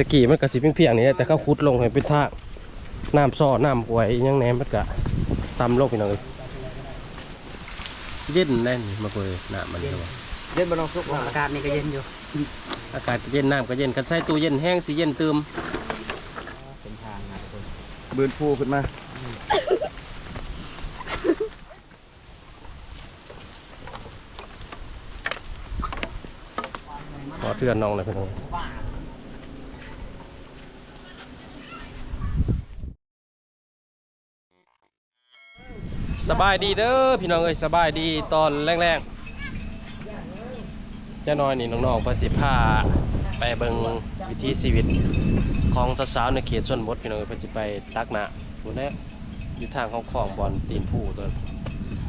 ตะกี้มันก็สิเพียงๆนี่แหละแต่เขาขุดลงให้เป็นทางน้ำซ้อน้ำหวยอิหยังแหนมมันก็ตำลงพี่น้องเอ้ยเย็นแน่นมาเกยน้ำมันเลยเย็นบนองสุกอากาศนี่ก็เย็นอยู่ อากาศก็เย็นน้ำก็เย็นกันใส่ตู้เย็นแห้งสิเย็นเติมเป็นทางนะทุกคนบืนพูขึ้นมาขอเทือนน้องเลยพี่น้อง สบายดีเด้อพี่น้องเอ้ยสบายดีตอนแรกๆจะนอยนี่น้องๆประสิพาไปเบิงวิถีชีวิตของสาวๆในเขตชนบทพี่น้องเอ้ยเพิ่นสิไปตักหน้าพุ่นและอยู่ทางของของบอลตีนผู้ตัวนั้น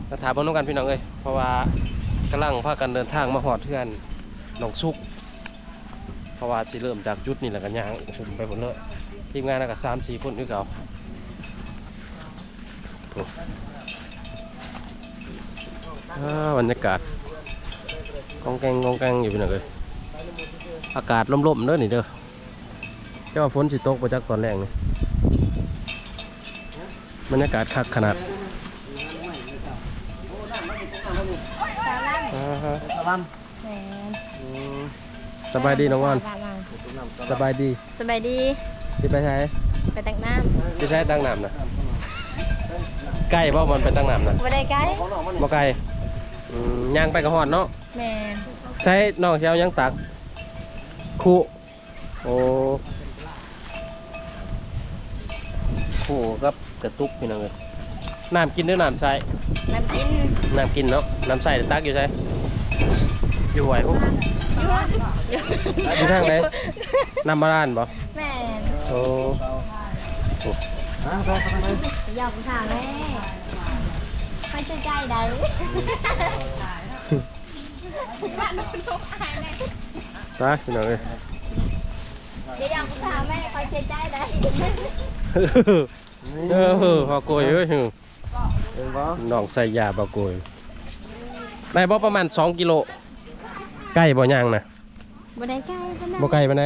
แล้วถามเบิ่งกันพี่น้องเอ้ยเพราะว่ากำลังพากันเดินทางมาฮอดเทือนหนองสุก เพราะว่าสิเริ่มจากจุดนี่แหละกันย่างหุ่มไปหมดเลยทีมงานน่ะก็สามสี่คนคือเก่าโอ้อ่า บรรยากาศกองแกงกองแกงอยู่พี่น้องเลยอากาศร่มๆเด้อนี่เด้อเจ้าว่าฝนสิตกไปจากตอนแรกนี่บรรยากาศคักขนาดอ่าฮะตะวันแหมอืมสบายดีน้องวอนสบายดีสบายดีที่ไปใช้ไปตักน้ที่ใช้ตั้งน้ำนะใกล้บ่มันไปตั้งน้ำนะำบ่ได้ไกลบ่ไกล อืมย่างไปกระหอดเนาะแม่นใช้น้องเชียวยังตักคู่โอ้คู่กับกระตุกพี่น้องเลยน้ำกินหรือน้ำใสน้ำกินน้ำกินเนาะน้ำใสตักอยู่ใช่อยู่ไหวปุ๊บอยู่อยู่ทางไหนน้ำมาร้านบ่แม่นโอ้อะไปไปไป อยากถามแม่ ไปใจใจใดตาพี่น้องเลยเดี๋ยวอยากถามแม่ไปใจใจใดเออพอโกยเอ้ยเห็นบ่น้องใส่ยาบาโกยได้บ่ประมาณ 2 กิโล ใกล้บ่ยางนะบ่ได้ไกลปานนั้นบ่ไกลปานใด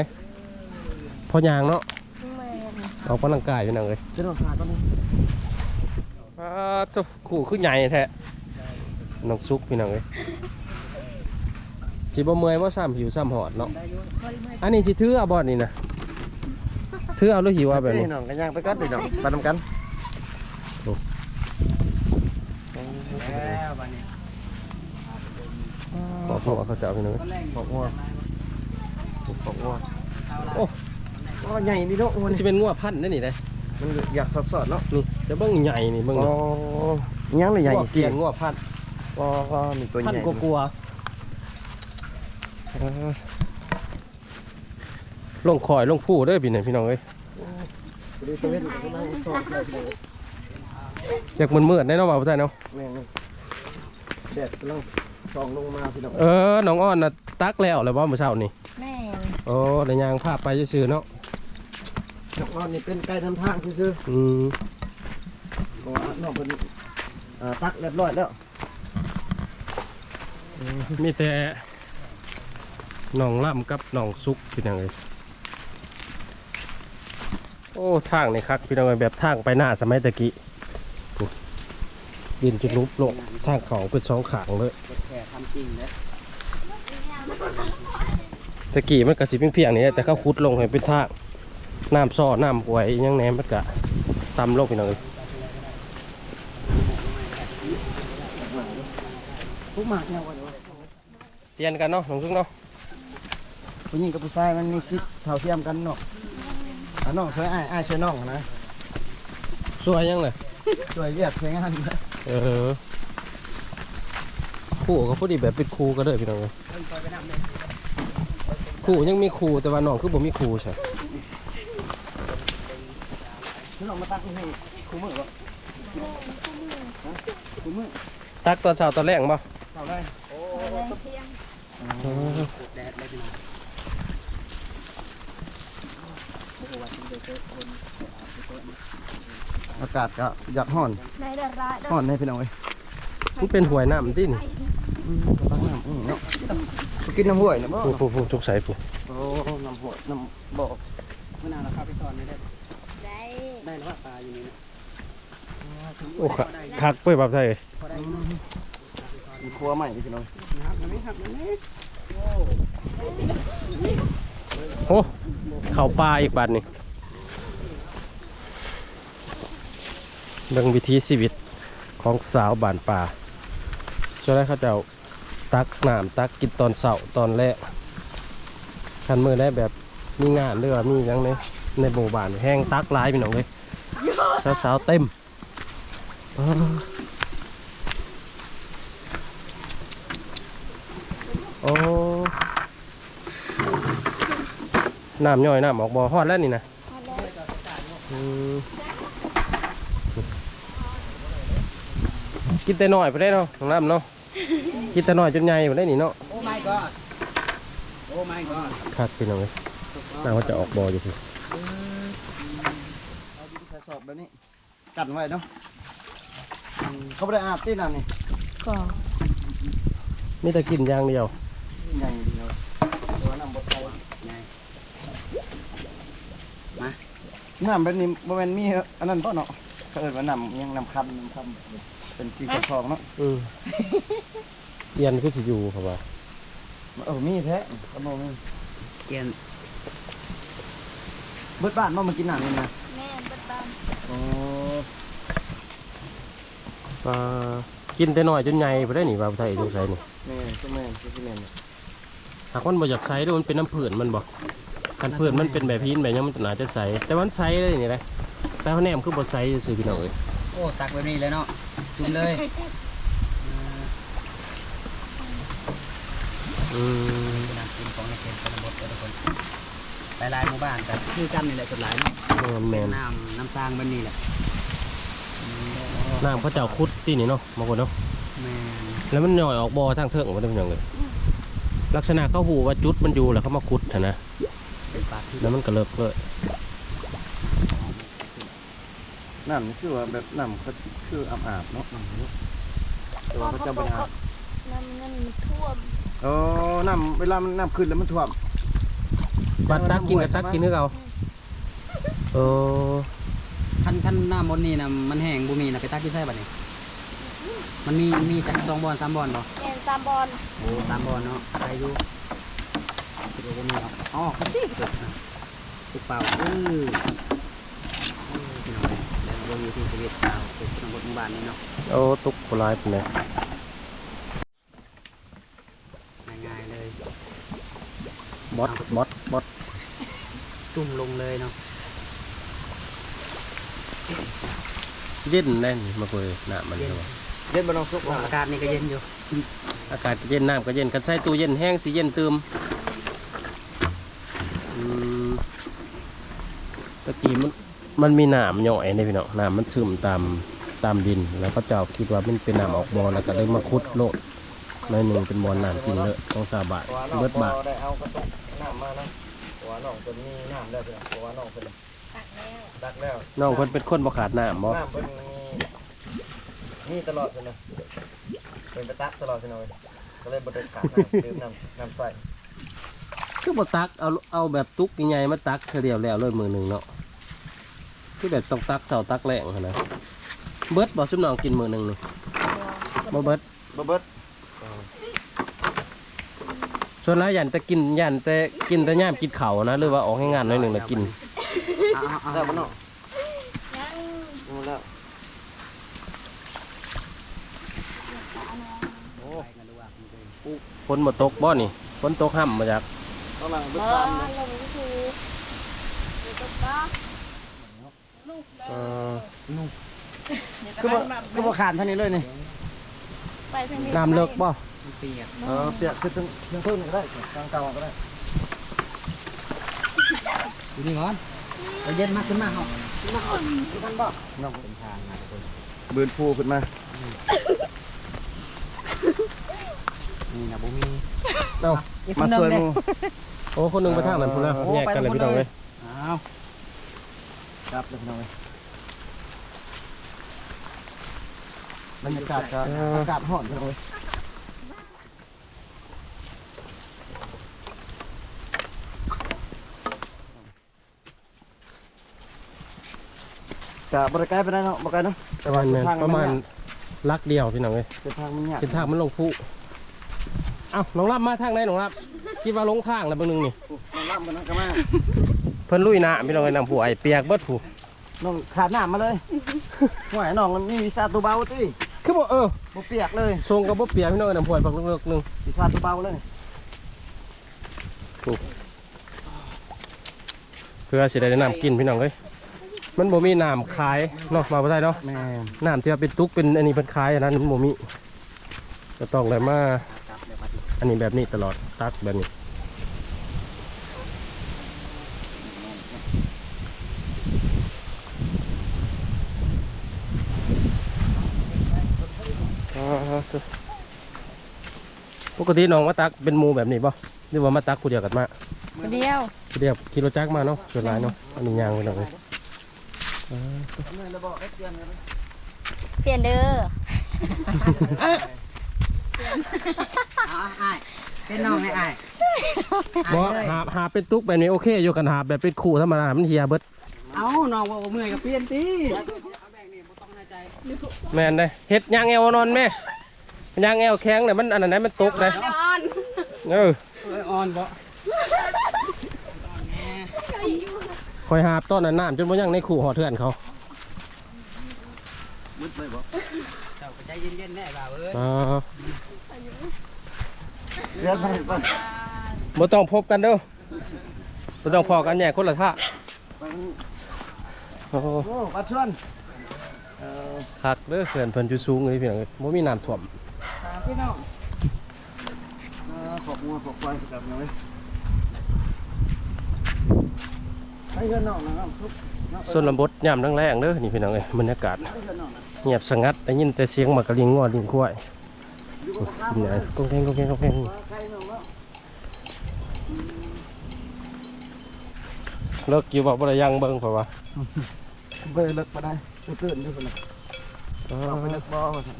พอยางเนาะแม่นออกกำลังกายพี่น้องเอ้ยจะโดนขาตอนนี้ อ้าตุ๊ขู่คือใหญ่แท้น้องซุกพี่น้องเอ้ยสิบ่เมื่อยบ่ซ้ำหิวซ้ำหอดเนาะ อันนี้สิถือเอาบ่นี่นะถือเอาหรือหิวเอาแบบนี้นี่น้องกันย่างไปก่อนดิน้องไปนำกันแล้ววันนี้ขอพ่อเขาจะเอาพี่น้องเอ้ยบอกว่าบอกว่าโอ้ก็ใหญ่นี่เนาะโอ้มันนี่สิเป็นงัวพันธุ์นั่นนี่เด้ มันอยากสดๆเนาะนี่จะเบิ่งใหญ่นี่เบิ่งอ๋อเนาะยังเลยใหญ่งัวสิเสียงงัวพันธุ์อ๋อมีตัวพันใหญ่กลัวๆเออลงคอยลงผู้เด้อพี่น้องพี่น้องเอ้ยดูตัวเล็กตัวน้อยสดเลยอยากมันมืดๆได้เนาะบ่าวผู้ชายเนาะแม่งแดดกำลังส่องลงมาพี่น้องเออน้องอ้อนน่ะตักแล้วเลยบ่เมื่อเช้านี่แม่นโอ้ได้ยางภาพไปซื่อๆเนาะ น้องอ้อนนี่เป็นไก่นำทางซื่ออืมๆเพราะว่าน้องเป็นอ่าตักเรียบร้อยแล้วมีแต่น้องล่ำกับน้องซุกพี่น้องเอ้ยโอ้ทางนี่คักพี่น้องเอ้ยแบบทางไปหน้าสมัยตะกี้โอ้ดินจุดลุบลงทางเขาเป็นสองขางเลย แค่ทำจริงนะตะกี้มันก็สิเพียงๆนี่แหละแต่เขาขุดลงให้เป็นทาง น้ำซ้อน้ำหวยอิหยังแหนมมันก็ตำลงพี่น้องเอ้ยผู้หมากเนี่ยวันเปลี่ยนกันเนาะน้องซุกเนาะผู้หญิงกับผู้ชายมันมีสิทธิ์เท่าเทียมกันเนาะอะน้องช่วยอ้ายอ้ายช่วยน้องนะสวยยังเลยช่วยเรียกช่วยงานนะเออครู่ก็พูดดีแบบเป็นครูก็ได้พี่น้องเอ้ยครูยังมีครูแต่ว่าน้องคือบ่มีครูใช่ น้องมาตักให้คู่มือบ่คู่มือตักตอนเช้าตอนแรกบ่เท่าได้แดดเลยพี่น้องอากาศก็อยากห่อนห่อนให้พี่น้องเอ้ยมันเป็นหวยน้ำที่นี่ตักน้ำอืมเนาะกินน้ำห้วยนะบ่ผู้ผู้ผู้ทุกสายผู้โอ้น้ำห้วยน้ำบ่อเมื่อนานเราเข้าไปสอนไม่ได้ ได้แล้วว่าปลาอยู่นี่นะโอ้คักคักเปื่อยแบบไทยพอได้อยู่มีครัวใหม่พี่น้องนะครับมันไม่หักมันไม่โอ้เข่าปลาอีกบาทนี่เบิ่งวิถีชีวิตของสาวบ้านป่าช่วงแรกเขาจะเอาตักน้ำตักกินตอนเสาร์ตอนแรกคันมือได้แบบมีงานหรือว่ามีหยังใน ในหมู่บ้านแห้งตักหลายพี่น้องเลยสาวๆเต็มอ้าวโอ้น้ำย่อยน้ำออกบ่อฮอดแล้วนี่นะพอแล้วอืมกินแต่น้อยไปได้เนาะน้องน้ำเนาะกินแต่น้อยจนใหญ่ไปได้นี่เนาะโอ้ my god โอ้ my god คักพี่น้องเลยน่าว่าจะออกบ่ออยู่พี่ เอาดินใส่สอบแบบนี้ กันไว้เนาะอืมเขาไม่ได้อาบที่น้ำนี่ก่อมีแต่กินอย่างเดียว ใหญ่ดีเลยตัวน้ำบดไทยไงน้ำแบบนี้บ่แม่นมีอันนั้นป่ะเนาะเขาเอิ้นว่าน้ำยังน้ำคำน้ำคำเป็นสีกระทองเนาะอืมเอียนก็สิอยู่ครับว่าเออมีแท้ขนมมีเกียนเบิดบ้านมามากินน้ำนี่นะแม่บัดบ้านโอ้ปลากินแต่น้อยจนใหญ่ไปได้นี่ว่าไทยสงสัยนี่แม่ก็แม่ก็แม่นหากมันบ่อยากใส่ด้วยมันเป็นน้ำผื่นมันบ่คันผื่นมันเป็นแบบพีนแบบหยังมันน่าจะใสแต่มันใสเลยนี่แหละแต่ว่าแนมคือบ่ใสซื่อๆพี่น้องเอ้ยโอ้ตักแบบนี้เลยเนาะจุ่มเลยอืมน้ำกินของในเขตชนบททุกคน หลายๆหมู่บ้านแต่คือกันนี่แหละสุดหลายเนาะแม่นๆน้ำน้ำสร้างแบบนี้แหละน้ำเขาเจ้าคุดที่นี่เนาะบางคนเนาะแม่นแล้วมันย่อยออกบ่อทางเทิงมันเป็นอย่างเลยลักษณะเขาหูว่าจุดมันอยู่แล้วเขามาคุดหั้นนะเป็นปลาที่แล้วมันก็เลิกเลยน้ำนี่คือว่าแบบน้ำเขาคืออาบอาบๆเนาะแต่ว่าเขาจะบริหารน้ำเงินมันท่วมโอ้น้ำเวลามันน้ำขึ้นแล้วมันท่วม บัดตักกินกับตักกินคือเขาเออคันคันน้ำบนนี่นะมันแห้งบุมีนะไปตักที่ใส่บัดนี้มันมีมีจักสองบอลสามบอลบ่แม่นซามบอลโอ้สามบอลเนาะใครอยู่คิดว่าบุมีเอาอ๋อคันที่ตุกนะตุกเปล่าเออเออพี่น้องแล้วเราอยู่ที่สวีทสาวตุกชนบทหมู่บ้านนี่เนาะโอ้ตุกโบราณเป็นไงง่ายๆเลย บอสบอสบอสจุ่มลงเลยเนาะเย็นแน่นมาคุยน้ำมันเย็นเท่าไหร่เล่นบอลซุกอากาศนี่ก็เย็นอยู่ อากาศก็เย็นน้ำก็เย็นกันใส่ตู้เย็นแห้งสีเย็นเติมอืมตะกี้มันมันมีน้ำย่อยในพี่น้องน้ำมันซึมตามตามดิน แล้วก็เจ้าคิดว่ามันเป็นน้ำออกบ่อแล้วก็เลยมาขุดโลดหน้อยหนึ่งเป็นบ่อน้ำกินเลยต้องสาบะเบิดบาท ได้เอากระตุกน้ำมานะหัวน้องเป็นมีน้ำแล้วเพื่อนหัวน้องเป็นตักแล้วตักแล้วน้องเพิ่นเป็นคนบ่ขาดน้ำบ่น้ำเป็นมีมีตลอดเลยนะเป็นไปตักตลอดเลยนะเว้ยก็เลยบริขาดน้ำดื่มน้ำน้ำใส่คือบ่ตักเอาเอาแบบตุกใหญ่ๆมาตักเท่าเดียวแล้วเลยมือหนึ่งเนาะคือแบบต้องตักเสาตักแรงหั้นนะเบิดบ่ซุมน้องกินมือหนึ่งนี่บ่เบิดบเบิด ส่วนหลายยันแต่กินยันแต่กินแต่ย่ามกินเขานะหรือว่าออกให้งานหน่อยหนึ่งแล้วกินเอาเอาเอาได้ปะเนาะยังแล้วโอ้ยกันดูว่าตกบ่นี่ฝนตกห่ำมาจากต้องลังบิดอสามเลยลงก็คือเดี๋ยวก็ป้าลูกเลเอยคือว่าคือว่าขาดเท่านี้เลยนี่น้ำเลิกบ่ เปียกเออเปียกคือทั้งทั้งเพิ่มก็ได้กลางเก่าก็ได้ดูนี่ก่อนเอาเย็นมากขึ้นมาเหรอกันบ่น้องเป็นทางนะทุกคนบืนฟูขึ้นมานี่นะบุมีเอ้ามาสวยหมูโอ้คนหนึงไปทางนั้นพุ่นแล้วโอ้แยกกันเลยพี่น้องเลยอ้าวครับเลยพี่น้องเลยบรรยากาศก็อากาศร้อนเลย กะบริการไปได้เนาะบริการเนาะแต่ว่าประเส้นมาทาณงประมาณนยกลักเดียวพี่น้องเอ้ยเส้นทางมันยากเส้นทางมันลงผู้เอ้าน้องรับมาทางไหนน้องรับคิดว่าลงทางแล้วเบางหนึงนี่น้องล่ำมันนั่นก็มาเพิ่นลุยน้ำพี่น้องเอ้ยน้ำผู้ไอเปียกเบิดผู้น้องขาดน้ำมาเลยห่วยน้องมันมีวิชาตัวเบาติคือบ่เออบ่เปียกเลยทรงกับบ่เปียกพี่น้องเอ้ยน้ำผู้ไอบักเลิกๆหนึงวิชาตัวเบาเลยเพื่อสิได้น้ำกินพี่น้องเอ้ย มันบ่มีน้ำขายเนาะมาบ่ได้เนาะแม่น้ำที่ว่าเป็นตุกเป็นอันนี้เป็นขายอันนั้นมันบ่มีจะต้องเลยมาอันนี้แบบนี้ตลอดตักแบบนี้อ่าปกติน้องมาตักเป็นหมูแบบนี้ป่ะหรือว่ามาตักกูเดียวกันมาคนเดียวกูเดียวกิโลจักรมาเนาะส่วนหลายเนาะอันนี้ยางไปหน่อย เปลี่ยนเด้อเอาอ้ายเป็นน้องไอ้อ้ายบ่หาหาเป็นตุกแบบนี้โอเคอยู่กันหาแบบเป็นคู่ธรรมดามันเฮียเบิดเอาน้องว่าบ่เมื่อยก็เปลี่ยนติแม่นได้เฮ็ดยางแอวนอนแม่ยางแอวแข็งเนี่ยมันอันนั้นนะมันตกเลยเออเอ้ยอ่อนบ่ คอยหาบต้นนั้นน้ำจนบ่ยังในขู่หอเถื่อนเขามุดเลยบ่เจ้าก็ใจเย็นๆแน่บ่าวเอ้ยอ่าเรียนไปก่อนบ่ต้องพบกันเด้อบ่ต้องพอกันแย่คนละท่าโอ้โหโอ้ปัดชวนเอ่อคักเด้อเขื่อนเพิ่นอยู่สูงเลยพี่น้องเอ้ยบ่มีน้ำท่วมตามพี่น้องเอ่อขอบงัวขอบควายกับหน่อย ส่วนลำบดยามแรงๆเด้อนี่พี่น้องเอ้ยบรรยากาศให้เงินน้องนะเงียบสงัดได้ยินแต่เสียงหมากกะลิงงอลิงกล้วยอยู่กับข้าวกินอะไรก้องแกงก้องแกงก้องแกงใครน้องเนาะเลิกอยู่บอกบ่ได้ยังเบิ่งเพราะว่าไปเลิกมาได้ไปเกินด้วยคนละเอาไปเลิกบ่อมาเถอะ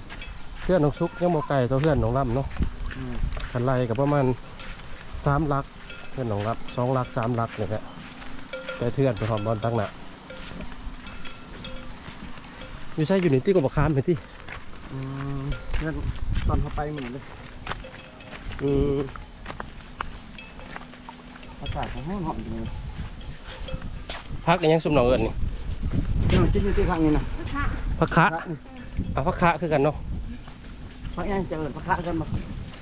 เพื่อนน้องซุกยังบ่ไกลตัวเพื่อนน้องลำเนาะอืมคันไล่กับประมาณสามลักเพื่อนน้องรับสองลักสามลักเนี่ยแหละ แต่เพื่อนไปหอมบอลตั้งหนักอยู่ใช่อยู่นี่ที่กบคามเห็นที่อืมเงินตอนเขาไปเหมือนเลยอืมอากาศเขาแห้งหอมจริงเลยพักอีหยังซุ่มน้องเอิญนี่นี่มันกินอยู่ที่ข้างนี้นะพักคะพระนี่เอาพักคะคือกันเนาะพระยังเจริญพระคะกันมา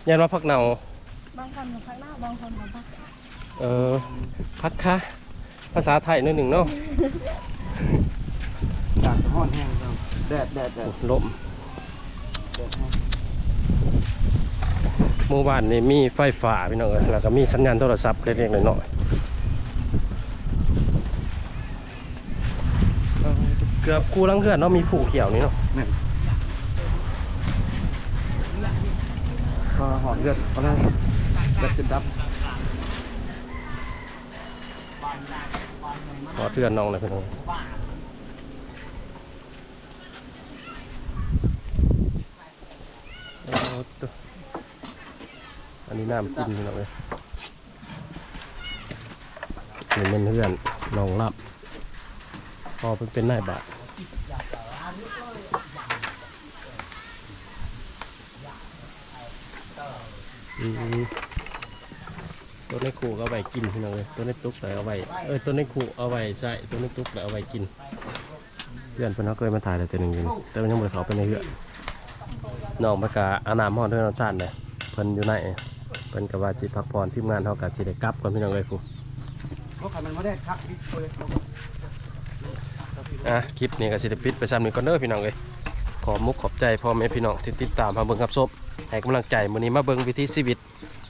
ยันว่าพักเนาบางคนพักหน้าบางคนพักเออพักคะ ภาษาไทยนิดหนึ่งเนาะอากาศห้อนแห้งจังแดดแดดแดดลมแดดแห้งหมู่บ้านนี่มีไฟฟ้าพี่น้องเอ้ยแล้วก็มีสัญญาณโทรศัพท์เล็กๆน้อยๆเออเกือบกูลังเพื่อนเนาะมีผู้เขียวนี่เนาะนี่ก็หอมเลือดอะไรเลือดจะดับ ขอเทือนน้องเลยพี่น้องเอาตัวอันนี้น้ำกินพี่น้องเลยนี่มันเพื่อนน้องรับพอเป็นเป็นนายบาทอืม ตัวในขู่ก็เอาไว้กินพี่น้องเลยตัวในตุ๊กเลยเอาไว้เออตัวในขู่เอาไว้ใส่ตัวในตุ๊กเลยเอาไว้กินเพื่อนเพิ่นเขาเคยมาถ่ายแต่ตัวหนึ่งอยู่นี่แต่มันยังไม่เขาไปในเหือน้องมันกะอาน้ำห้อนด้วยน้ำชาติเลยเพิ่นอยู่ไหนเพิ่นกับว่าจิพักผ่อนทีมงานเขากับจิได้กลับก่อนพี่น้องเลยครูเพราะขันมันไม่ได้คลยอะคลิปนี้ก็สิได้ปิดไปซ้ำนี้ก่อนเด้อพี่น้องเลยขอมุกขอบใจพ่อแม่พี่น้องที่ติดตามมาเบิ่งครับซบให้กำลังใจมื้อนี้มาเบิ่งวิถีชีวิต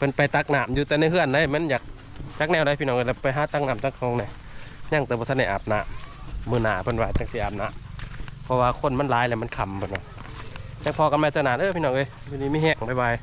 พิ่นไปตักน้ำอยู่แต่ในเฮือนได้มันอยากตักแนวได้พี่น้องเลยไปหาตักน้ำตักคลองไหนยังแต่บ่ทันได้อาบน้ำมือหนาเพิ่นว่าจังสิอาบน้ำเพราะว่าคนมันหลายแล้วมันขำเพิ่นว่าจังพอกันมาจะหนาเด้อพี่น้องเอ้ยวันนี้มีแห้งบ๊ายบาย